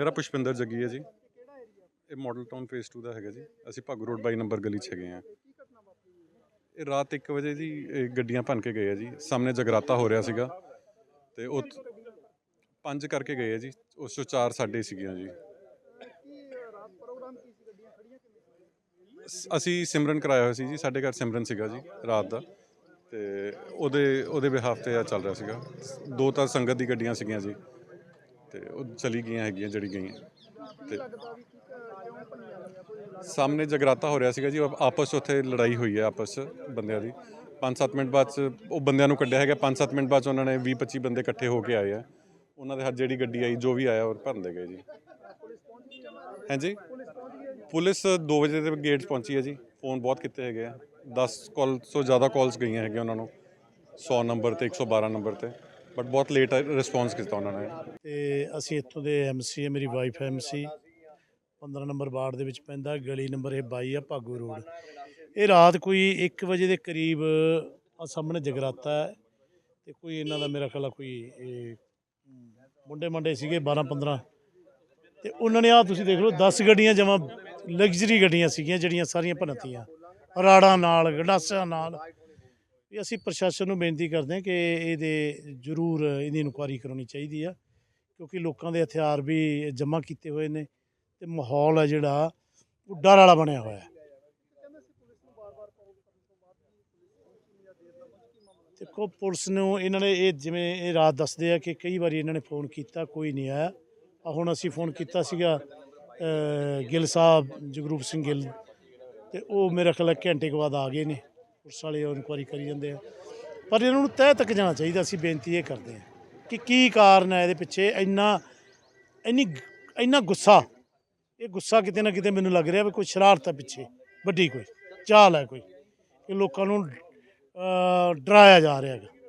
ਮੇਰਾ ਪੁਸ਼ਪਿੰਦਰ ਜੱਗੀ ਹੈ ਜੀ। ਇਹ ਮਾਡਲ ਟਾਊਨ ਫੇਸ 2 ਦਾ ਹੈਗਾ ਜੀ। ਅਸੀਂ ਭਾਗੂ ਰੋਡ ਬਾਈ ਨੰਬਰ ਗਲੀ 'ਚ ਹੈਗੇ ਆ ਇਹ ਰਾਤ 1 ਵਜੇ ਜੀ ਇਹ ਗੱਡੀਆਂ ਭੰਨ ਕੇ ਗਏ ਆ ਜੀ। ਸਾਹਮਣੇ ਜਗਰਾਤਾ ਹੋ ਰਿਹਾ ਸੀਗਾ। ਤੇ ਉਹ ਪੰਜ ਕਰਕੇ ਗਏ ਆ ਜੀ। ਉਸ ਚੋਂ ਚਾਰ ਸਾਡੇ ਸੀਗੀਆਂ ਜੀ। ਅਸੀਂ ਸਿਮਰਨ ਕਰਾਇਆ ਹੋਇਆ ਸੀ ਜੀ। ਸਾਡੇ ਘਰ ਸਿਮਰਨ ਸੀਗਾ ਜੀ, ਰਾਤ ਦਾ। ਤੇ ਉਹਦੇ ਉਹਦੇ ਬਿਹਾਫ ਤੇ ਆ ਚੱਲ ਰਿਹਾ ਸੀਗਾ। ਦੋ ਤਾਂ ਸੰਗਤ ਦੀ ਗੱਡੀਆਂ ਸੀਗੀਆਂ ਜੀ। ਤੇ ਉਹ ਚਲੀ ਗਈਆਂ ਹੈਗੀਆਂ ਜਿਹੜੀ ਗਈਆਂ। ਤੇ ਸਾਹਮਣੇ ਜਗਰਾਤਾ ਹੋ ਰਿਹਾ ਸੀਗਾ ਜੀ, ਉਹ ਆਪਸ 'ਚ ਉੱਥੇ ਲੜਾਈ ਹੋਈ ਹੈ ਆਪਸ 'ਚ ਬੰਦਿਆਂ ਦੀ। 5-7 ਮਿੰਟ ਬਾਅਦ 'ਚ ਉਹ ਬੰਦਿਆਂ ਨੂੰ ਕੱਢਿਆ ਹੈਗਾ 5-7 ਮਿੰਟ ਬਾਅਦ 'ਚ ਉਹਨਾਂ ਨੇ 20-25 ਬੰਦੇ ਇਕੱਠੇ ਹੋ ਕੇ ਆਏ ਆ। ਉਹਨਾਂ ਦੇ ਹੱਥ ਜਿਹੜੀ ਗੱਡੀ ਆਈ, ਜੋ ਵੀ ਆਇਆ, ਉਹ ਭਰਨ ਦੇ ਗਏ ਜੀ। ਹਾਂਜੀ? ਪੁਲਿਸ 2 ਵਜੇ ਦੇ ਗੇਟ 'ਚ ਪਹੁੰਚੀ ਹੈ ਜੀ। ਫੋਨ ਬਹੁਤ ਕੀਤੇ ਹੈਗੇ ਆ। 10 ਕਾਲ ਤੋਂ ਜ਼ਿਆਦਾ ਕਾਲਸ ਗਈਆਂ ਹੈਗੀਆਂ ਉਹਨਾਂ ਨੂੰ। 100 ਨੰਬਰ ਤੇ 112 ਨੰਬਰ ਤੇ। ਬਟ ਬਹੁਤ ਲੇਟ ਰਿਸਪੌਂਸ ਕੀਤਾ ਉਹਨਾਂ ਨੇ। ਤੇ ਅਸੀਂ ਇੱਥੋਂ ਦੇ ਐਮਸੀ ਹੈ, ਮੇਰੀ ਵਾਈਫ ਐਮਸੀ 15 ਨੰਬਰ ਵਾਰਡ ਦੇ ਵਿੱਚ ਪੈਂਦਾ, ਗਲੀ ਨੰਬਰ ਇਹ 22 ਆ, ਭਾਗੂ ਰੋਡ। ਇਹ ਰਾਤ ਕੋਈ 1 ਵਜੇ ਦੇ ਕਰੀਬ ਆ ਸਾਹਮਣੇ ਜਗਰਾਤਾ ਹੈ ਤੇ ਕੋਈ ਇਹਨਾਂ ਦਾ ਮੇਰਾ ਖਿਆਲ ਕੋਈ ਮੁੰਡੇ ਮੰਡੇ ਸੀਗੇ 12 15 ਤੇ ਉਹਨਾਂ ਨੇ ਆ ਤੁਸੀਂ ਦੇਖ ਲਓ 10 ਗੱਡੀਆਂ ਜਮਾ ਲਗਜ਼ਰੀ ਗੱਡੀਆਂ ਸੀਗੀਆਂ ਜਿਹੜੀਆਂ ਸਾਰੀਆਂ ਭੰਨਤੀਆਂ। ਰਾੜਾਂ ਨਾਲ, ਗੰਡਾਸਿਆਂ ਨਾਲ ਵੀ ਅਸੀਂ ਪ੍ਰਸ਼ਾਸਨ ਨੂੰ ਬੇਨਤੀ ਕਰਦੇ ਹਾਂ ਕਿ ਇਹਦੇ ਜ਼ਰੂਰ ਇਹਦੀ ਇਨਕੁਆਇਰੀ ਕਰਾਉਣੀ ਚਾਹੀਦੀ ਆ, ਕਿਉਂਕਿ ਲੋਕਾਂ ਦੇ ਹਥਿਆਰ ਵੀ ਜਮ੍ਹਾਂ ਕੀਤੇ ਹੋਏ ਨੇ ਤੇ ਮਾਹੌਲ ਹੈ ਜਿਹੜਾ, ਉਹ ਡਰ ਵਾਲਾ ਬਣਿਆ ਹੋਇਆ ਦੇਖੋ, ਪੁਲਿਸ ਨੂੰ ਇਹਨਾਂ ਨੇ ਇਹ ਜਿਵੇਂ ਇਹ ਰਾਤ ਦੱਸਦੇ ਆ ਕਿ ਕਈ ਵਾਰੀ ਇਹਨਾਂ ਨੇ ਫੋਨ ਕੀਤਾ, ਕੋਈ ਨਹੀਂ ਆਇਆ। ਆ ਹੁਣ ਅਸੀਂ ਫੋਨ ਕੀਤਾ ਸੀਗਾ ਗਿੱਲ ਸਾਹਿਬ, ਜਗਰੂਪ ਸਿੰਘ ਗਿੱਲ, ਤੇ ਉਹ ਮੇਰਾ ਖਿਆਲ ਘੰਟੇ ਕੁ ਬਾਅਦ ਆ ਗਏ ਨੇ। ਪੁਲਿਸ ਵਾਲੇ ਇਨਕੁਆਇਰੀ ਕਰੀ ਜਾਂਦੇ ਆ। ਪਰ ਇਹਨਾਂ ਨੂੰ ਤਹਿ ਤੱਕ ਜਾਣਾ ਚਾਹੀਦਾ, ਅਸੀਂ ਬੇਨਤੀ ਇਹ ਕਰਦੇ ਹਾਂ ਕਿ ਕੀ ਕਾਰਨ ਹੈ ਇਹਦੇ ਪਿੱਛੇ? ਇੰਨਾ, ਇੰਨੀ ਇੰਨਾ ਗੁੱਸਾ, ਇਹ ਗੁੱਸਾ ਕਿਤੇ ਨਾ ਕਿਤੇ ਮੈਨੂੰ ਲੱਗ ਰਿਹਾ ਵੀ ਕੋਈ ਸ਼ਰਾਰਤ ਹੈ ਪਿੱਛੇ, ਵੱਡੀ ਕੋਈ, ਚਾਲ ਹੈ ਕੋਈ, ਕਿ ਲੋਕਾਂ ਨੂੰ ਡਰਾਇਆ ਜਾ ਰਿਹਾ ਹੈਗਾ।